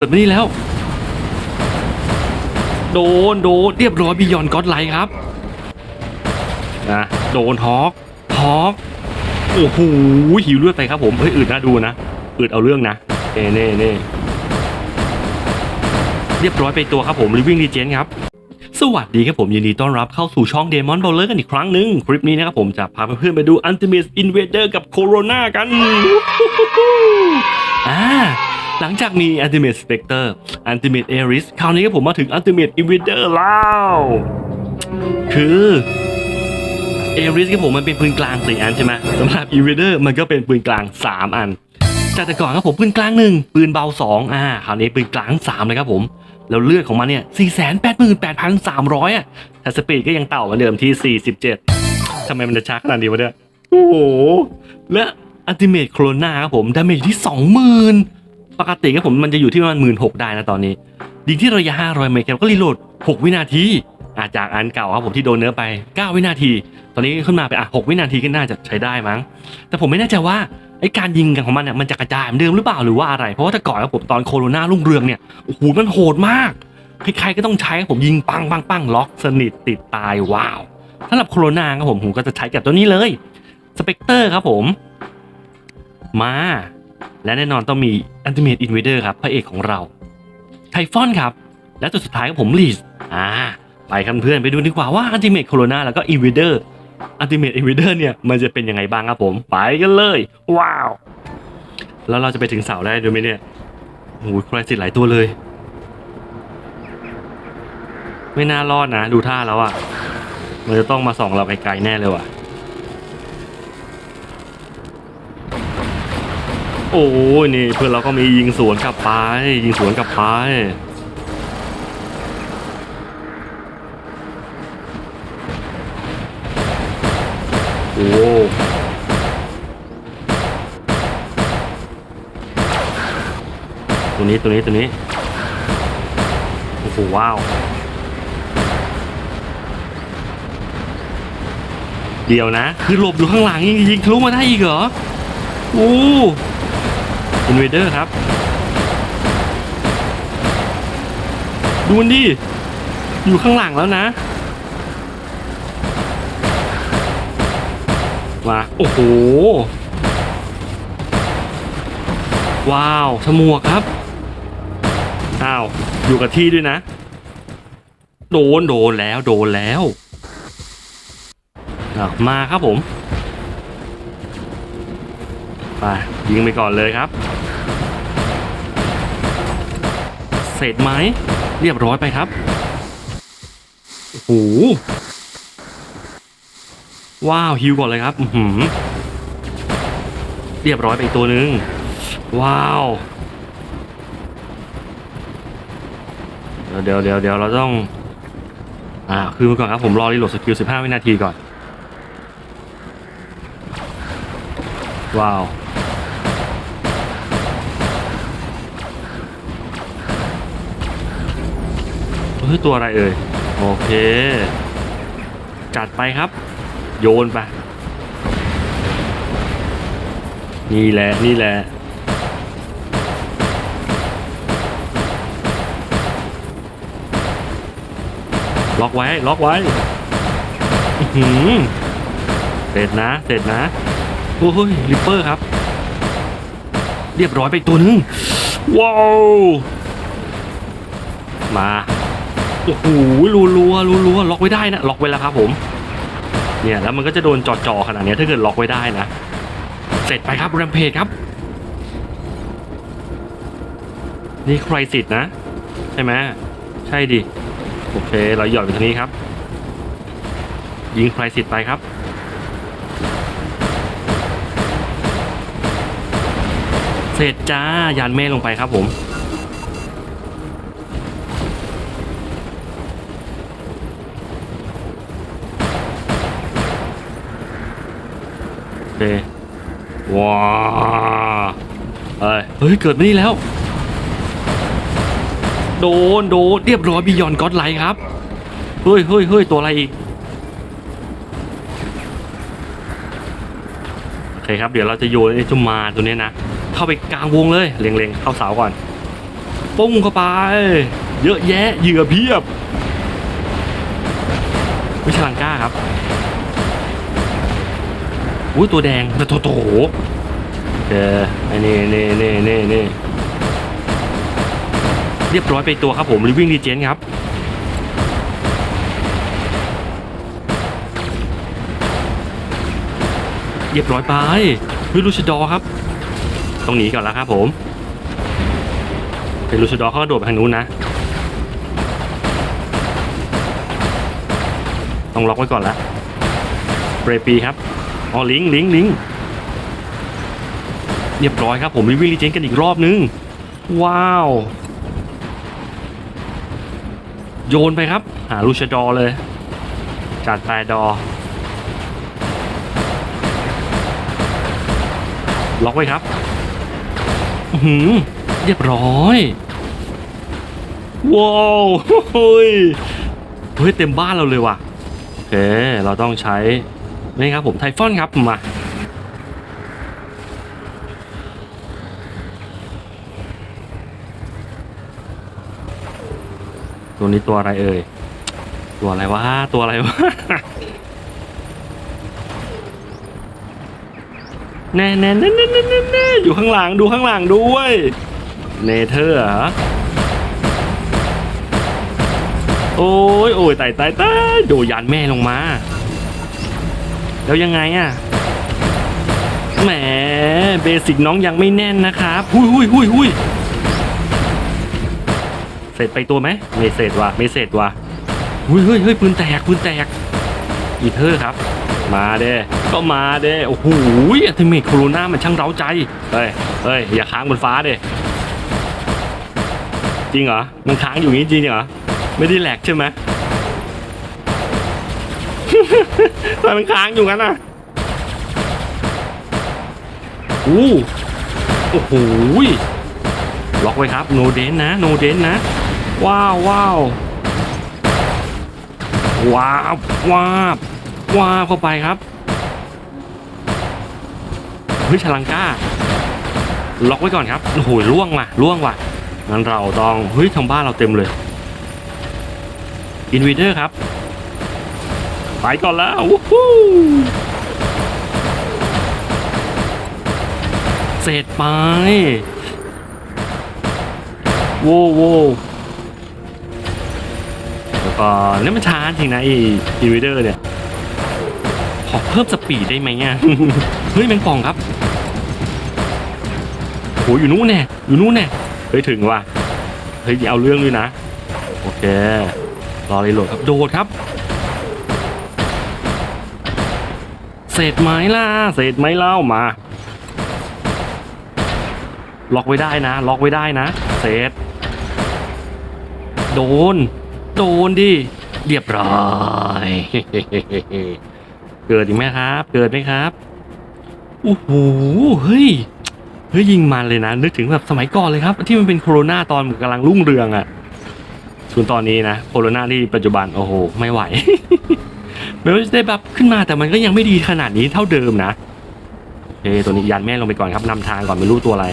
เกิดมานี่แล้ว โดนโดนเรียบร้อยบิยอนก็อดไลท์ครับนะโดนฮอกฮอกโอ้โหหิวเลือดไปครับผมเฮ้ยอืดน่าดูนะอืดเอาเรื่องนะเน่เน่เน่เรียบร้อยไปตัวครับผม Living Legend ครับ สวัสดีครับผมยินดีต้อนรับเข้าสู่ช่อง Demon Bowler กันอีกครั้งหนึ่งคลิปนี้นะครับผมจะพาเพื่อนๆไปดู Ultimate Invader กับ Corona กันอ่า หลังจากมี Ultimate Spectre Ultimate Aris คราวนี้ก็ผมมาถึง Ultimate Invader แล้ว คือเอริสกับผมมันเป็นปืนกลาง4อันใช่ไหมสำหรับ Invader มันก็เป็นปืนกลาง 3 อันจากแต่ก่อนครับผมปืนกลางหนึ่งปืนเบา2อ่าคราวนี้ปืนกลาง 3 เลยครับผม แล้วเลือดของมันเนี่ย 488,300 อะแต่สปีดก็ยังเต่าเหมือนเดิมที่ 47ทำไมมันจะช้าขนาดนี้วะเนี่ยโอ้โห และอัลติเมทโครนาครับผมดาเมจที่ 20,000 ปกติครับผมมันจะอยู่ที่ประมาณ16,000ได้นะตอนนี้ยิงที่ระยะ500เมตรครับก็รีโหลด 6 วินาทีอาจากอันเก่าครับผมที่โดนเนื้อไป 9 วินาที ตอนนี้ขึ้นมาไปอะ6วินาทีก็น่าจะใช้ได้มั้ง แต่ผมไม่แน่ใจว่าไอการยิงกันของมันเนี่ยมันจะกระจายเหมือนเดิมหรือเปล่าหรือว่าอะไร เพราะว่าแต่ก่อนครับผมตอนโคโรนารุ่งเรืองเนี่ยโอ้โหมันโหดมาก ใครๆก็ต้องใช้ครับผมยิงปังปังปังล็อกสนิทติดตายว้าวสำหรับโคโรนาครับผมผมก็จะใช้กับตัวนี้เลยสเปกเตอร์ครับผม มา และแน่นอนต้องมีอันติเม e อินเวเดอร์ครับ พระเอกของเราไทฟอนครับ และตัวสุดท้ายก็ผมลีสอ่าไปกันเพื่อนไปดูดีกว่าว่าอันติเม e โคโรนาแล้วก็อินเวเดอร์อันติเม e อินเวเดอร์เนี่ย มันจะเป็นยังไงบ้างครับผม ไปกันเลย ว้าว แล้วเราจะไปถึงเสาได้ด้วยไหมเนี่ยโอ้โหใครสิหลายตัวเลย ไม่น่ารอดนะ ดูท่าแล้วอะมันจะต้องมาส่องเราไกลๆแน่เลยว่ะ โอ้ยนี่เพื่อนเราก็มียิงสวนกลับไป ยิงสวนกลับไปโอ้ตัวนี้ตัวนี้ตัวนี้โอ้โหว้าวเดี๋ยวนะ คือหลบอยู่ข้างหลังยังยิงทะลุมาได้อีกเหรอ โอ้ อินเวเดอร์ครับ ดูมันดิอยู่ข้างหลังแล้วนะ มา โอ้โห ว้าวฉมวครับ อ้าว อยู่กับที่ด้วยนะ โดน โดนแล้ว โดนแล้วมาครับผม ไปยิงไปก่อนเลยครับ เสร็จไหม เรียบร้อยไปครับ โอ้โห ว้าวฮิวก่อนเลยครับ อืเรียบร้อยไปอีกตัวหนึ่งว้าว เดี๋ยวเดี๋ยวเดี๋ยวเราต้อง อ่า คือมาก่อนครับผมรอรีโหลดสกิล 15 วินาทีก่อน ว้าว ฮ้ยตัวอะไรเอ่ย โอเค จัดไปครับ โยนไป นี่แหละ นี่แหละล็อกไว้ ล็อกไว้อือหือเสร็จนะ เสร็จนะโอ้ยริปเปอร์ครับ เรียบร้อยไปตัวนึง ว้าว มา โอ้โหรัวรัวรัวรัวล็อกไว้ได้นะล็อกไว้แล้วครับผมเนี่ยแล้วมันก็จะโดนจอจอๆขนาดนี้ถ้าเกิดล็อกไว้ได้นะ เสร็จไปครับแรมเพจครับ นี่ใครสิทธ์นะ ใช่ไหมใช่ดิโอเค เราหย่อนไปทางนี้ครับ ยิงใครสิทธ์ไปครับเสร็จจ้า ยานเมฆลงไปครับผม เคว้าเฮ้ยเฮ้ย เกิดมานี่แล้ว โดนโดนเรียบร้อยบิยอนก็อดไลท์ครับ เฮ้ยเฮ้ยเฮ้ยตัวอะไรอีก โอเคครับ เดี๋ยวเราจะโยนไอ้จุมาตัวเนี้ยนะ เข้าไปกลางวงเลยเล็งๆ เข้าเสาก่อน ปุ้งเข้าไป เยอะแยะเหยื่อเพียบวิชลังก้าครับ อุ้ยตัวแดงแต่โตโตเออไอ้นี่นี่นี่นี่นี่เรียบร้อยไปตัวครับผมลิวิ่งดีเจนครับเรียบร้อยไปเฮ้ยลูชดอครับ ต้องหนีก่อนแล้วครับผมเป็นลูชดอเขากระโดดไปทางนู้นนะ ต้องล็อกไว้ก่อนละเบรปีครับ อ๋อลิงลิงลิงเรียบร้อยครับผมรีวิวรีเจนกันอีกรอบนึง ว้าว โยนไปครับ หาลูชดอเลย จัดไปดอ ล็อกไว้ครับหือเรียบร้อย ว้าวเฮ้ยเฮ้ยเต็มบ้านเราเลยว่ะโอเค เราต้องใช้ นี่ครับผมไทฟอนครับมาตัวนี้ตัวอะไรเอ่ย ตัวอะไรวะ ตัวอะไรวะ แน่แน่แน่แน่แน่แน่อยู่ข้างหลังดูข้างหลังด้วย เนเธอร์โอ้ยโอ้ยตายตายตายโดยันแม่ลงมา แล้วยังไงอะแหมเบสิกน้องยังไม่แน่นนะครับหุยหุยหุยหุยเสร็จไปตัวไหมไม่เสร็จว่ะไม่เสร็จว่ะหุยเฮ้ยเฮ้ยปืนแตกปืนแตกอีเธอร์ครับ มาเด้ก็มาเด้โอ้โหอัติเมทโคโรนามันช่างเร้าใจเฮ้ยเฮ้ยอย่าค้างบนฟ้าเด้จริงเหรอมันค้างอยู่งี้จริงเหรอไม่ได้แหลกใช่ไหม ทำไมมันค้างอยู่งั้นอะอู้โอ้โหล็อกไว้ครับ โนเดนนะ โนเดนนะ ว้าวว้าวว้าวว้าวว้าวเข้าไปครับเฮ้ยชลังก้า ล็อกไว้ก่อนครับ โอ้โหล่วงว่ะล่วงว่ะ งั้นเราต้อง เฮ้ยทางบ้านเราเต็มเลย อินวีเดอร์ครับ ไปก่อนแล้ววู้ฮู้เสร็จไปโว้โว้แล้วก็นี่มันช้าจริงนะไออินวีเดอร์เนี่ย ขอเพิ่มสปีดได้ไหมอะเฮ้ยแมงป่องครับโหอยู่นู้นแน่อยู่นู้นแน่เฮ้ยถึงว่ะเฮ้ยเอาเรื่องด้วยนะ โอเค รอรีโหลดครับ โดดครับ เสร็จไหมล่ะเสร็จไหมเล่ามา ล็อกไว้ได้นะ ล็อกไว้ได้นะเสร็จโดน โดนดิ เรียบร้อย เกิดอีกไหมครับ เกิดไหมครับโอ้โหเฮ้ยเฮ้ยยิงมันเลยนะ นึกถึงแบบสมัยก่อนเลยครับ ที่มันเป็นโคโรนาตอนกำลังรุ่งเรืองอะ่ะส่วนตอนนี้นะ โคโรนาที่ปัจจุบัน โอ้โห ไม่ไหว ม่ว่าจะได้แบบขึ้นมาแต่มันก็ยังไม่ดีขนาดนี้เท่าเดิมนะโอตัวนี้ยันแม่ลงไปก่อนครับนำทางก่อนไม่รู้ตัวอะไร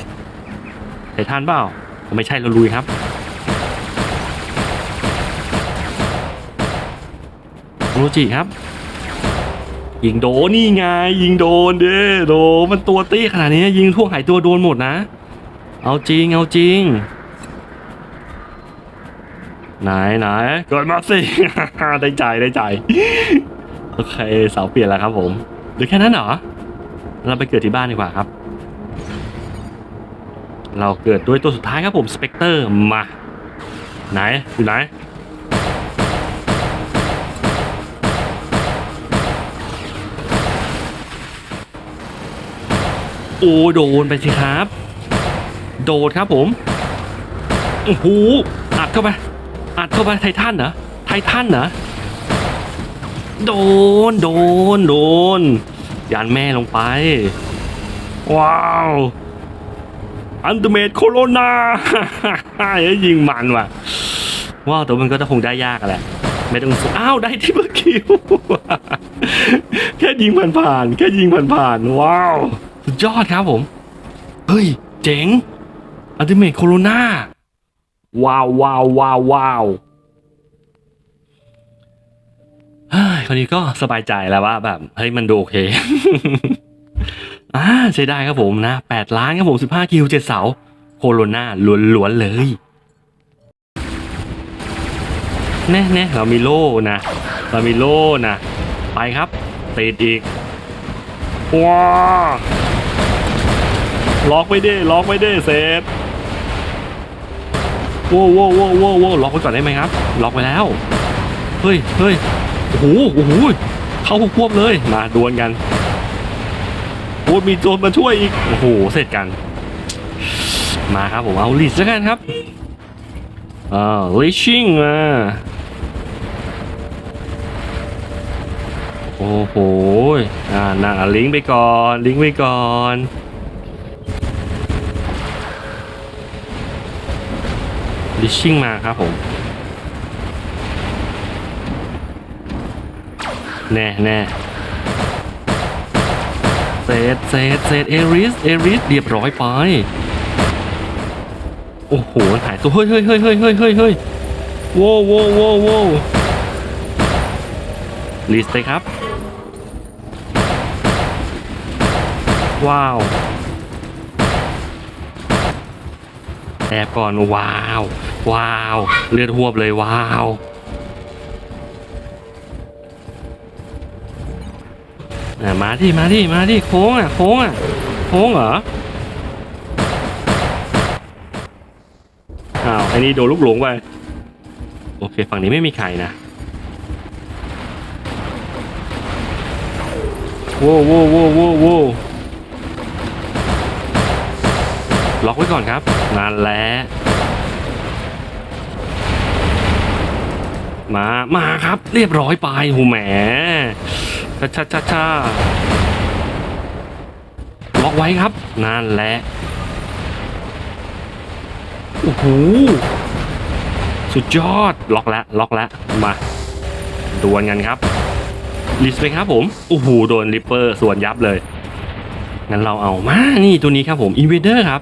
ไททันเปล่าไม่ใช่เราลุยครับโรจิครับยิงโดนนี่ไงยิงโดนเด้โดมันตัวตี้ขนาดนี้ยิงทั่วหายตัวโดนหมดนะ เอาจริงเอาจริง ไหนไหนเกิดมาสิได้ใจได้ใจ โอเคเสาเปลี่ยนแล้วครับผมหรือแค่นั้นเหรอ เราไปเกิดที่บ้านดีกว่าครับ เราเกิดด้วยตัวสุดท้ายครับผมสเปกเตอร์มา ไหน อยู่ไหนโอ้โดนไปสิครับ โดดครับผมโอ้โหอัดเข้าไปอัดเข้าไปไททันเหรอไททันเหรอ โดน โดน โดน ยันแม่ลงไป ว้าวอันเตเมตโคโรนาเฮ้ยิงมันว่ะว้าวแต่มันก็จะคงได้ยากแหละ ไม่ต้องอ้าวได้ที่เมื่อคิว แค่ยิงผ่านๆแค่ยิงผ่านๆว้าวสุดยอดครับผม เฮ้ย เจ๋งอัลติเมทโคโรนาว้าวว้าวว้าวว้าว เฮ้ยคนนี้ก็สบายใจแล้วว่าแบบเฮ้ยมันดูโอเคอ่าใช้ได้ครับผมนะแปดล้านครับผมสิบห้าคิวเจ็ดเสา โคโรนาล้วนๆเลยแน่แน่เรามีโล่นะเรามีโล่นะ ไปครับติดอีกว้าล็อกไม่ได้ล็อกไม่ได้เซฟว้วว้วว้วโว้วโว้วล็อกไว้ก่อนได้ไหมครับ ล็อกไปแล้ว เฮ้ยเฮ้ย อ้โหโอ้โหเข้าควบเลยมาดวลกันโอ้มีโจรมาช่วยอีกโอ้โหเสร็จกัน มาครับผมเอาลิสแล้วกันครับอ่าลิชชิ่งมาโอ้โหอ่าน่าลิงก์ไปก่อนลิงก์ไปก่อนลิชชิ่งมาครับผม แน่แน่เซตเซตเซตเอริสเอริสเรียบร้อยไป โอ้โหหายตัว เฮ้ยเฮ้ยเฮ้ยเฮ้ยเฮ้ยเฮ้ยเฮ้ยโว้วโว้วโว้วโว้วลิสเลยครับ ว้าวแอบก่อน ว้าว ว้าว เลือดหวบเลย ว้าว มาที่มาที่มาที่โค้งอะโค้งอะโค้งเหรออ้าวอันนี้โดนลูกหลงไปโอเคฝั่งนี้ไม่มีใครนะโว้วโว้วโว้วโว้วโว้ล็อกไว้ก่อนครับนั่นแหละมา มาครับ เรียบร้อยไปหูแหม ชาชาชาชาล็อกไว้ครับ นั่นแหละโอ้โหสุดยอดล็อกแล้วล็อกแล้วมาดวลกันครับลิสไปครับผมโอ้โหโดนริปเปอร์ส่วนยับเลยงั้นเราเอามานี่ตัวนี้ครับผมอินเวเดอร์ครับ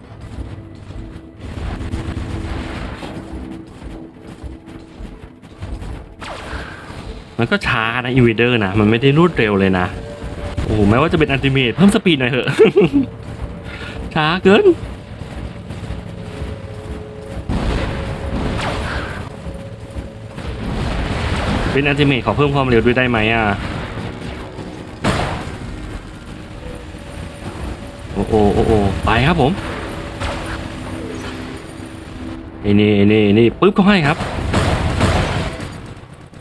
มันก็ช้านะอีวีเดอร์นะ มันไม่ได้รวดเร็วเลยนะ โอ้โหแม้ว่าจะเป็นอันติเมตเพิ่มสปีดหน่อยเถอะ ช้าเกิน เป็นอันติเมตขอเพิ่มความเร็วด้วยได้ไหมอะ โอ้โหโอ้โหไปครับผมไอ้นี่ไอ้นี่นี่ปึ๊บก็ให้ครับ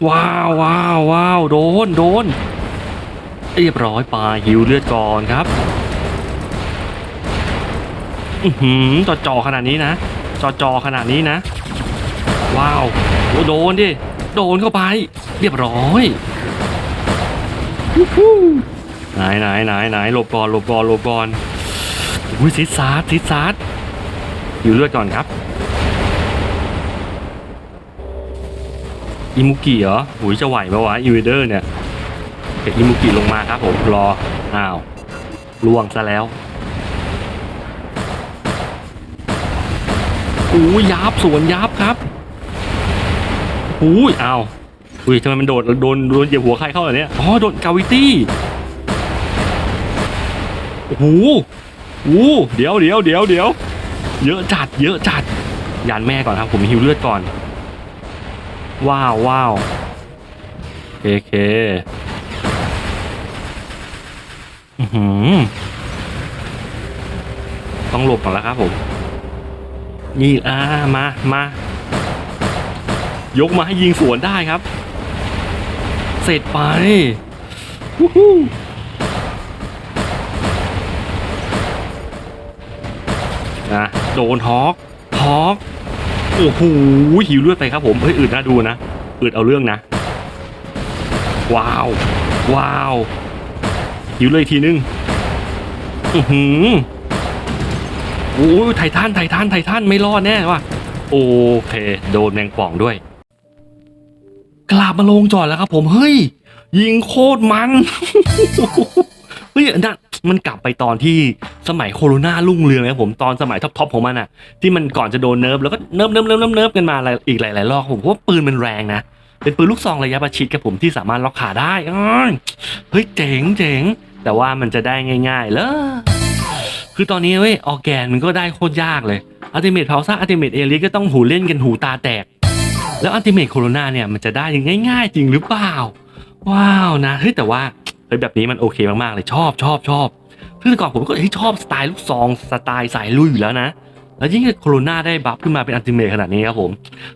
ว้าวว้าวว้าวโดนโดนเรียบร้อยไปหิวเลือดก่อนครับอือหือจอจอขนาดนี้นะจอจอขนาดนี้นะ ว้าวโดนดิโดนเข้าไป เรียบร้อยไหนไหนไหนไหนหลบก่อนหลบก่อนหลบก่อนอุ้ยซิดซาร์ซิดซาร์ดหิวเลือดก่อนครับ อิมุกิเหรอหุยจะไหวไหมวะอีเวเดอร์เนี่ยเก็บอิมุกิลงมาครับผมรอ อ้าวล่วงซะแล้วอู้ยยับสวนยับครับอู้ยอ้าวอุ้ยทำไมมันโดดโดนโดนเหยียบหัวใครเข้าอันเนี้ยอ๋อโดนกาวิตี้โอ้โหโอ้โหเดี๋ยวเดี๋ยวเดี๋ยวเดี๋ยวเยอะจัดเยอะจัดยานแม่ก่อนครับผมหิวเลือดก่อน ว้าวว้าวเคเคอือหือต้องหลบก่อนแล้วครับผมนี่อ่ามา มา ยกมาให้ยิงสวนได้ครับ เสร็จไปวู้ฮู้นะโดนฮอกฮอก โอ้โหหิวเลือดไปครับผมเฮ้ยอืดน่าดูนะอืดเอาเรื่องนะ ว้าว ว้าวหิวเลยอีกทีนึงอือหือโอ้ยไททันไททันไททันไม่รอดแน่ว่ะโอเคโดนแมงป่องด้วย กลับมาลงจอดแล้วครับผมเฮ้ย ยิงโคตรมันเฮ้ยนนั้น มันกลับไปตอนที่สมัยโคโรนารุ่งเรืองนะผมตอนสมัยท็อปๆของมันอะที่มันก่อนจะโดนเนิร์ฟแล้วก็เนิร์ฟเนิร์ฟเนิร์ฟเนิร์ฟเนิร์ฟกันมาอะไรอีกหลายๆรอบผมว่าปืนมันแรงนะเป็นปืนลูกซองระยะประชิดครับผมที่สามารถล็อกขาได้เฮ้ยเจ๋งเจ๋งแต่ว่ามันจะได้ง่ายๆเลยคือตอนนี้เว้ยออแกนมันก็ได้โคตรยากเลยอัลติเมทพาวซ่าอัลติเมทเอลิก็ต้องหูเล่นกันหูตาแตก แล้วอัลติเมทโคโรนาเนี่ยมันจะได้ยังง่าย ๆ จริงหรือเปล่า ว้าวนะเฮ้ยแต่ว่า ฮ้ยแบบนี้มันโอเคมากๆเลยชอบชอบชอบคือแต่ก่อนผมก็เฮ้ยชอบสไตล์ลูกซองสไตล์สายลุยอยู่แล้วนะแล้วยิ่งโคโรนาได้บัฟขึ้นมาเป็นอัลติเมทขนาดนี้ครับผม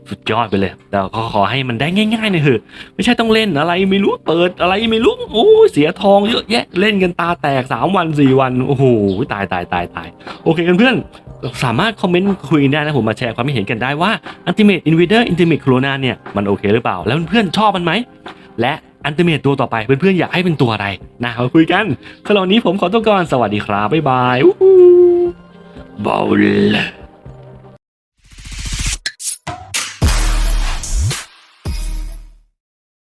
สุดยอดไปเลย แต่ก็ขอให้มันได้ง่ายๆหน่อยเถอะไม่ใช่ต้องเล่นอะไรไม่รู้เปิดอะไรไม่รู้โอ้เสียทองเยอะแยะเล่นกันตาแตก 3 วัน 4 วัน โอ้โหตายตายตายตายโอเคเพื่อนสามารถคอมเมนต์คุยได้นะผมมาแชร์ความคิดเห็นกันได้ว่า Ultimate Invader Ultimate Corona เนี่ยมันโอเคหรือเปล่า แล้วเพื่อนๆชอบมันไหมและ อันตรายตัวต่อไปเพื่อนๆอยากให้เป็นตัวอะไรนะมาคุยกันสำหรับวันนี้ผมขอตัวก่อนสวัสดีครับบ๊ายบายอู้หูเบาวลย